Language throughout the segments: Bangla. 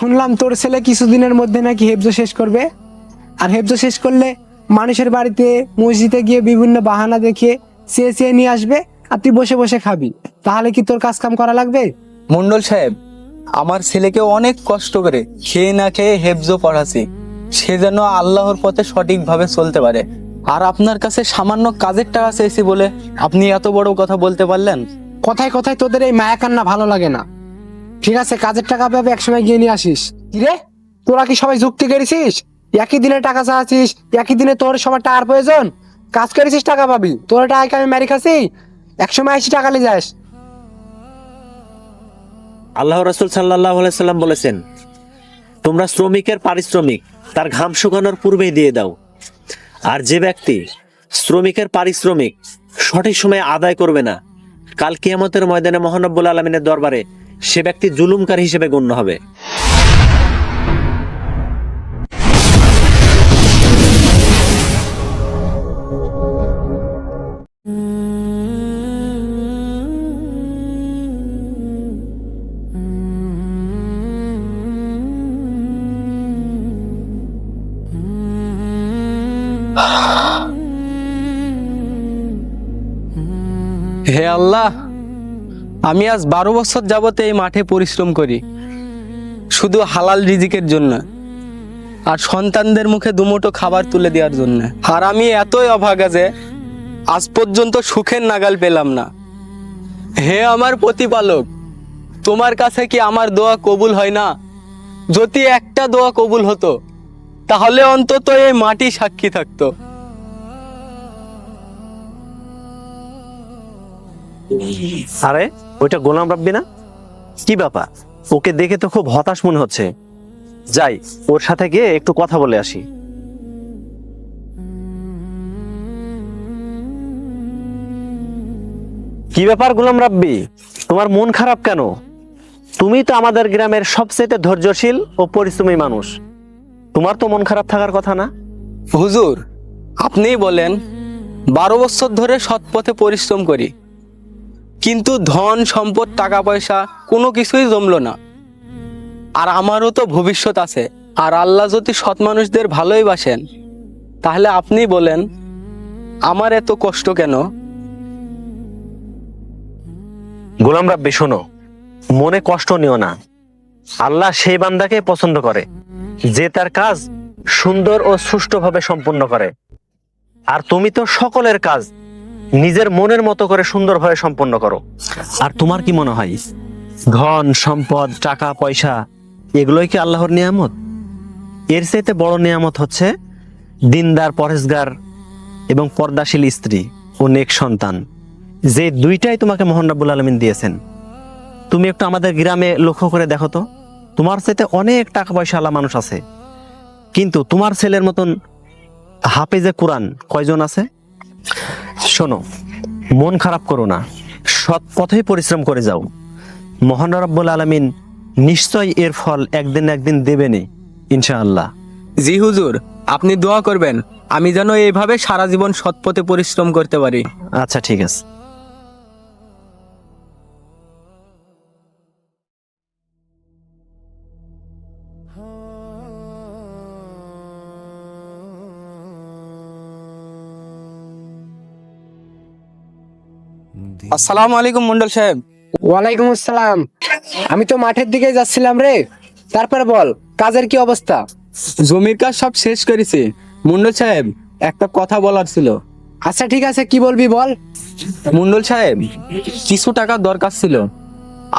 শুনলাম তোর ছেলে কিছুদিনের মধ্যে নাকি হেফজ শেষ করবে। আর হেফজ শেষ করলে মানুষের বাড়িতে মসজিদে গিয়ে বিভিন্ন বাহানা দেখিয়ে চেয়ে চেয়ে নিয়ে আসবে আর তুই বসে বসে খাবি। তাহলে কি তোর কাজ কাম করা লাগবে? মন্ডল সাহেব আমার ছেলেকে অনেক কষ্ট করে খেয়ে না খেয়ে হেফজো পড়াছি সে যেন আল্লাহর পথে সঠিকভাবে চলতে পারে। আর আপনার কাছে সামান্য কাজের টাকা চেয়েছি বলে আপনি এত বড় কথা বলতে পারলেন? কথায় কথায় তোদের এই মায়া কান্না ভালো লাগে না। ঠিক আছে, কাজের টাকা পাবে একসময় গিয়ে নিয়ে আসিস। কিরে? তোরা কি সবাই যুক্তি করেছিস একই দিনে টাকা চাচ্ছিস একই দিনে তোর সবার টাকার প্রয়োজন? কাজ করেছিস টাকা পাবি। তোর টাকা আমি মারি খাসি একসময় আসি টাকা নিয়ে যাস। আল্লাহ রসুল সাল্লাহ সাল্লাম বলেছেন, তোমরা শ্রমিকের পারিশ্রমিক, তার ঘাম শুকানোর পূর্বেই দিয়ে দাও। আর যে ব্যক্তি শ্রমিকের পারিশ্রমিক সঠিক সময়ে আদায় করবে না, কাল কিয়ামতের ময়দানে মহানব্বুল আলমিনের দরবারে সে ব্যক্তি জুলুমকার হিসেবে গণ্য হবে। হে আল্লাহ! আমি আজ বারো বছর যাবতে এই মাঠে পরিশ্রম করি। শুধু হালাল রিজিকের জন্য আর সন্তানদের মুখে দুমুঠো খাবার তুলে দেওয়ার জন্য। আর আমি এতই অভাগা যে আজ পর্যন্ত সুখের নাগাল পেলাম না। হে আমার প্রতিপালক, তোমার কাছে কি আমার দোয়া কবুল হয় না? যদি একটা দোয়া কবুল হতো, তাহলে অন্তত এই মাটি সাক্ষী থাকতো। আরে ওইটা গোলাম রাব্বি না? কি ব্যাপার? ওকে দেখে তো খুব হতাশ মনে হচ্ছে। যাই, ওর সাথে গিয়ে একটু কথা বলে আসি। কি ব্যাপার গোলাম রাব্বি? তোমার মন খারাপ কেন? তুমি তো আমাদের গ্রামের সবচেয়ে ধৈর্যশীল ও পরিশ্রমী মানুষ। তোমার তো মন খারাপ থাকার কথা না? হুজুর, আপনিই বলেন, বারো বছর ধরে সৎ পথে পরিশ্রম করি। কিন্তু ধন, সম্পদ, টাকা, পয়সা, কোনো কিছুই জমলো না। আর আমারও তো ভবিষ্যৎ আছে। আর আল্লাহ যদি সৎ মানুষদের ভালোই বাসেন, তাহলে আপনি বলেন, আমার এত কষ্ট কেন? গোলাম রাব্বি, শোনো, মনে কষ্ট নিও না। আল্লাহ সেই বান্দাকে পছন্দ করে, যে তার কাজ সুন্দর ও সুষ্ঠুভাবে সম্পূর্ণ করে। আর তুমি তো সকলের কাজ নিজের মনের মতো করে সুন্দরভাবে সম্পন্ন করো। আর তোমার কি মনে হয়? ধন, সম্পদ, টাকা, পয়সা, এগুলোই কি আল্লাহর নিয়ামত? এর চাইতে বড় নিয়ামত হচ্ছে দিনদার পরেশগার এবং পর্দাশীল স্ত্রী ও নেক সন্তান। যে দুইটাই তোমাকে মোহন রাব্বুল আলমিন দিয়েছেন। তুমি একটু আমাদের গ্রামে লক্ষ্য করে দেখো তো। তোমার চাইতে অনেক টাকা পয়সা আলা মানুষ আছে। কিন্তু তোমার ছেলের মতন হাফেজে কোরআন কয়জন আছে? শোনো মন খারাপ করো না। সৎ পথেই পরিশ্রম করে যাও। মহান রব্বুল আলমিন নিশ্চয় এর ফল একদিন একদিন দেবেনি ইনশাআল্লাহ। জি হুজুর আপনি দোয়া করবেন আমি যেন এইভাবে সারা জীবন সৎপথে পরিশ্রম করতে পারি। আচ্ছা ঠিক আছে। আসসালামু আলাইকুম মন্ডল সাহেব। ওয়ালাইকুম আসসালাম। আমি তো মাঠের দিকে যাচ্ছিলাম রে। তারপর বল কাজের কি অবস্থা? জমির কাজ সব শেষ করেছি। মন্ডল সাহেব একটা কথা বলার ছিল। আচ্ছা ঠিক আছে কি বলবি বল? মন্ডল সাহেব কিছু টাকা দরকার ছিল।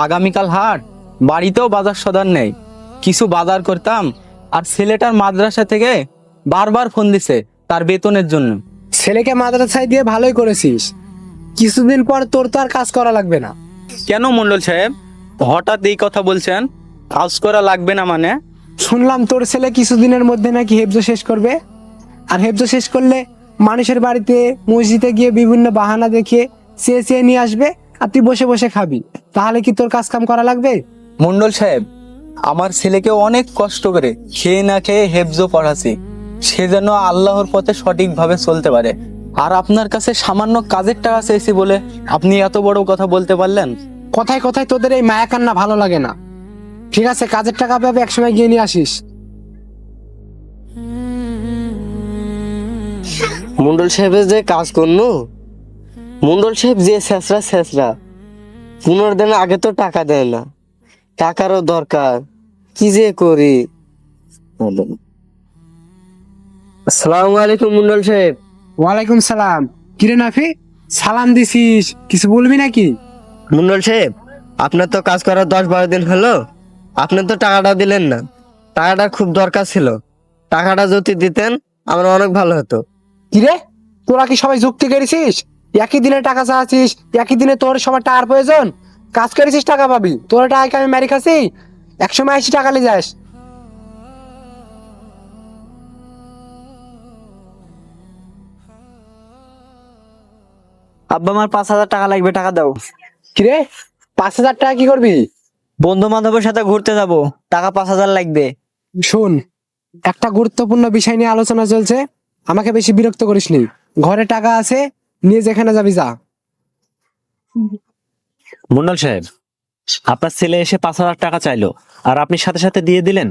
আগামীকাল হাট বাড়িতেও বাজার সদার নেই। কিছু বাজার করতাম আর ছেলেটার মাদ্রাসা থেকে বারবার ফোন দিছে তার বেতনের জন্য। ছেলেকে মাদ্রাসায় দিয়ে ভালোই করেছিস। কিছুদিন পর তোর তো আর কাজ করা লাগবে না। কেন মন্ডল সাহেব? হঠাৎ এই কথা বলছেন কাজ করা লাগবে না মানে? শুনলাম তোর ছেলে কিছুদিনের মধ্যে নাকি হেফজ শেষ করবে। আর হেফজ শেষ করলে মানুষের বাড়িতে মসজিদে গিয়ে বিভিন্ন বাহানা দেখিয়ে চেয়ে চেয়ে নিয়ে আসবে আর তুই বসে বসে খাবি। তাহলে কি তোর কাজ কাম করা লাগবে? মন্ডল সাহেব আমার ছেলেকে অনেক কষ্ট করে খেয়ে না খেয়ে হেফজো পড়াছি সে যেন আল্লাহর পথে সঠিকভাবে চলতে পারে। আর আপনার কাছে সামান্য কাজের টাকা চেয়েছি বলে আপনি এত বড় কথা বলতে পারলেন? কথায় কথায় তোদের এই মায়া কান্না ভালো লাগে না। ঠিক আছে কাজের টাকা পাবে একসময় গিয়ে নিয়ে আসিস। মন্ডল সাহেবের যে কাজ করনু? মন্ডল সাহেব যে শেষরা শেষরা পনেরো দিন আগে তো টাকা দেয় না। টাকারও দরকার কি যে করি? আসসালামু আলাইকুম মন্ডল সাহেব। ওয়ালাইকুম সালাম। কিরে নাফি? সালাম দিছিস। কিছু বলবি নাকি? মন্ডল সাহেব আপনার তো কাজ করার দশ বারো দিন হলো। আপনি তো টাকাটা দিলেন না। টাকাটা খুব দরকার ছিল। টাকাটা যদি দিতেন আমার অনেক ভালো হতো। কিরে? তোরা কি সবাই যুক্তি করেছিস? একই দিনে টাকা চাচ্ছিস একই দিনে তোর সবার টাকার প্রয়োজন? কাজ করেছিস টাকা পাবি। তোর টাকা আমি মারি খাসি? একসময় আশি টাকা নিয়ে যাস। আব্বা আমার পাঁচ হাজার টাকা লাগবে টাকা দাও। কিরে? পাঁচ হাজার টাকা কি করবি? বন্ধু বান্ধবের সাথে ঘুরতে যাব টাকা পাঁচ হাজার লাগবে। শোন একটা গুরুত্বপূর্ণ বিষয় নিয়ে আলোচনা চলছে আমাকে বেশি বিরক্ত করিসনি ঘরে টাকা আছে নিয়ে যেখানে যাবি যা। মন্ডল সাহেব আপনার ছেলে এসে পাঁচ হাজার টাকা চাইলো আর আপনি সাথে সাথে দিয়ে দিলেন?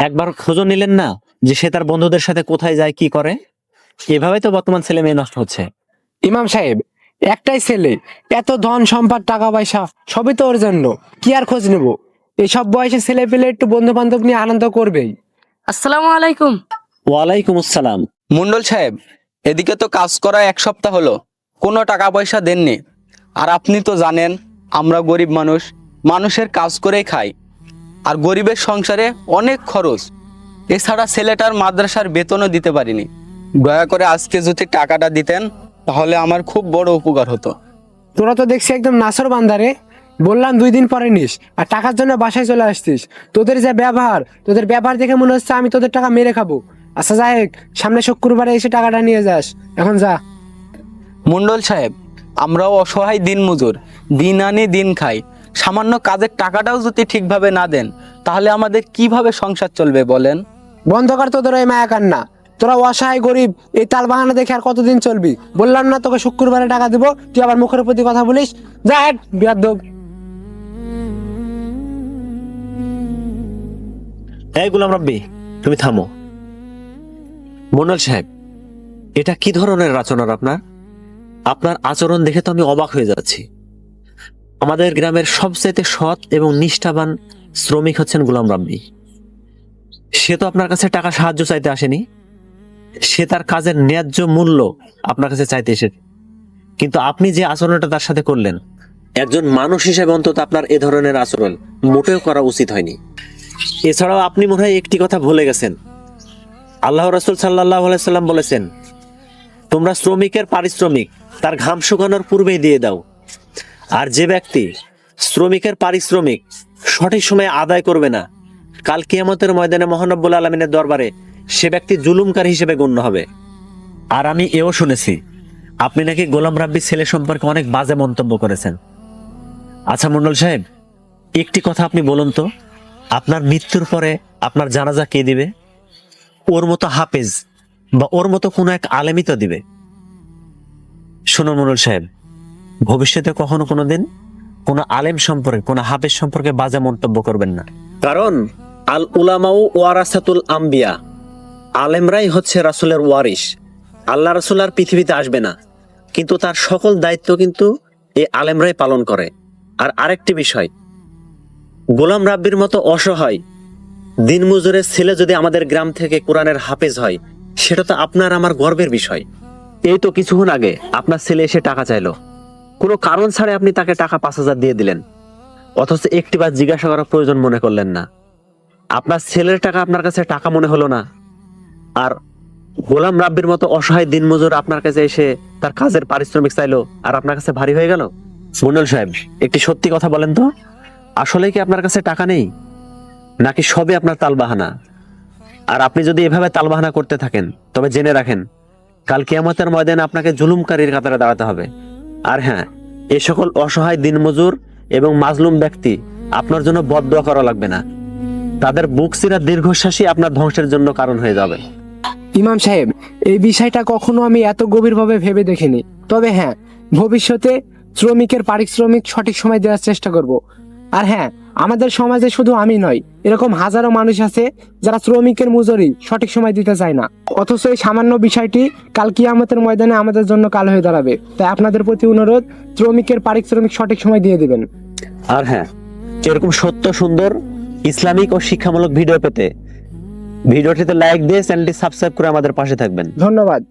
একবার খোঁজও নিলেন না যে সে তার বন্ধুদের সাথে কোথায় যায় কি করে? এভাবে তো বর্তমান ছেলে মেয়ে নষ্ট হচ্ছে। ইমাম সাহেব একটাই ছেলে এত ধন সম্পদ টাকা পয়সা সবই তো ওর জন্য। কি আর খোঁজ নেব? এইসব বয়সে ছেলে পেলে একটু বন্ধু বান্ধব নিয়ে আনন্দ করবেই। আসসালামু আলাইকুম। ওয়ালাইকুম আসসালাম। মন্ডল সাহেব এদিকে তো কাজ করা এক সপ্তাহ হলো কোনো টাকা পয়সা দেননি। আর আপনি তো জানেন আমরা গরিব মানুষ মানুষের কাজ করেই খাই। আর গরিবের সংসারে অনেক খরচ। এছাড়া ছেলেটার মাদ্রাসার বেতনও দিতে পারিনি। দয়া করে আজকে যদি টাকাটা দিতেন তাহলে আমার খুব বড় উপকার হতো। তোরা তো দেখছি একদম নাসর বান্দারে। বললাম দুই দিন পরে নিস আর টাকার জন্য বাসায় চলে আসতিস। তোদের যে ব্যবহার তোদের ব্যবহার দেখে মনে হচ্ছে আমি তোদের টাকা মেরে খাব। আচ্ছা যাই হোক, সামনে শুক্রবারে এসে টাকাটা নিয়ে যাস। এখন যা। মন্ডল সাহেব আমরাও অসহায় দিন মজুর দিন আনি দিন খাই। সামান্য কাজের টাকাটাও যদি ঠিকভাবে না দেন তাহলে আমাদের কীভাবে সংসার চলবে বলেন? বন্ধ কর তোদের ওই মায়া কান্না তোরা অসহায় গরিব, এই তাল বাহানা দেখে আর কতদিন চলবি? বললাম না, তোকে শুক্রবারে টাকা দিব, তুই আবার মুখের প্রতি কথা বলিস। যা হেট, বিয়ার দোক। এই গুলাম রাব্বি, তুমি থামো। মুন্ডল সাহেব, এটা কি ধরনের রচনার আপনার? আপনার আচরণ দেখে তো আমি অবাক হয়ে যাচ্ছি। আমাদের গ্রামের সবচেয়ে সৎ এবং নিষ্ঠাবান শ্রমিক হচ্ছেন গুলাম রাব্বি। সে তো আপনার কাছে টাকা সাহায্য চাইতে আসেনি। সে তার কাজের ন্যায্য মূল্য আপনার কাছে চাইতে এসেছে কিন্তু আপনি যে আচরণটা তার সাথে করলেন, একজন মানুষ হিসেবে অন্তত আপনার এ ধরনের আচরণ মোটেও করা উচিত হয়নি। এছাড়াও আপনি মনে হয় একটি কথা ভুলে গেছেন। আল্লাহ রসুল সাল্লাহ সাল্লাম বলেছেন, তোমরা শ্রমিকের পারিশ্রমিক তার ঘাম শুকানোর পূর্বেই দিয়ে দাও। আর যে ব্যক্তি শ্রমিকের পারিশ্রমিক সঠিক সময়ে আদায় করবে না, কাল কিয়ামতের ময়দানে মহানব্বুল আলমিনের দরবারে সে ব্যক্তি জুলুমকারী হিসেবে গণ্য হবে। আর আমি এও শুনেছি, আপনি নাকি গোলাম রাব্বির ছেলে সম্পর্কে অনেক বাজে মন্তব্য করেছেন। আচ্ছা মন্ডল সাহেব, একটি কথা আপনি বলুন তো, আপনার মৃত্যুর পরে আপনার জানাজা কে দিবে? ওর মতো হাফেজ বা ওর মতো কোনো এক আলেমই তো দিবে। শুনুন মনুল সাহেব, ভবিষ্যতে কখনো কোনো দিন কোনো আলেম সম্পর্কে, কোনো হাফেজ সম্পর্কে বাজে মন্তব্য করবেন না। কারণ আল উলামাউ ওয়ারাসাতুল আম্বিয়া আলেমরাই হচ্ছে রাসূলের ওয়ারিস আল্লাহ রাসূল আর পৃথিবীতে আসবে না। কিন্তু তার সকল দায়িত্ব কিন্তু এই আলেমরাই পালন করে। আর আরেকটি বিষয়, গোলাম রাব্বির মতো অসহায়, দিনমজুরের ছেলে যদি আমাদের গ্রাম থেকে কোরআনের হাফেজ হয়, সেটা তো আপনার আমার গর্বের বিষয়। এই তো কিছুক্ষণ আগে আপনার ছেলে এসে টাকা চাইলো। কোনো কারণ ছাড়াই আপনি তাকে টাকা পাঁচ হাজার দিয়ে দিলেন। অথচ একটি একটিবার জিজ্ঞাসা করার প্রয়োজন মনে করলেন না। আপনার ছেলের টাকা আপনার কাছে টাকা মনে হলো না। আর গোলাম রাব্বির মতো অসহায় দিনমজুর আপনার কাছে এসে তার কাজের পারিশ্রমিক চাইলো আর আপনার কাছে ভারী হয়ে গেল? মন্ডল সাহেব, একটি সত্যি কথা বলেন তো। আসলে কি আপনার কাছে টাকা নেই? নাকি সবই আপনার তালবাহানা? আর আপনি যদি এভাবে তালবাহানা করতে থাকেন, তবে জেনে রাখেন, কাল কেয়ামতের ময়দানে আপনাকে জুলুমকারীর কাতারে দাঁড়াতে হবে। আর হ্যাঁ এ সকল অসহায় দিনমজুর এবং মাজলুম ব্যক্তি আপনার জন্য বদদোয়া করা লাগবে না। তাদের বুক চিরা দীর্ঘশ্বাসই আপনার ধ্বংসের জন্য কারণ হয়ে যাবে। ইমাম সাহেব, এই বিষয়টা কখনো আমি এত গভীরভাবে ভেবে দেখিনি। তবে হ্যাঁ ভবিষ্যতে শ্রমিকের পারিশ্রমিক সঠিক সময় দেওয়ার চেষ্টা করব। আর হ্যাঁ আমাদের সমাজে শুধু আমি নয়, এরকম হাজারো মানুষ আছে যারা শ্রমিকের মজুরি সঠিক সময় দিতে চায় না। অথচ এই সামান্য বিষয়টি কাল কিয়ামতের ময়দানে আমাদের জন্য কাল হয়ে দাঁড়াবে। তাই আপনাদের প্রতি অনুরোধ, শ্রমিকের পারিশ্রমিক সঠিক সময় দিয়ে দিবেন। আর হ্যাঁ এরকম সত্য, সুন্দর, ইসলামিক ও শিক্ষামূলক ভিডিও পেতে ভিডিওটিতে লাইক দিয়ে চ্যানেলটি সাবস্ক্রাইব করে আমাদের পাশে থাকবেন। ধন্যবাদ।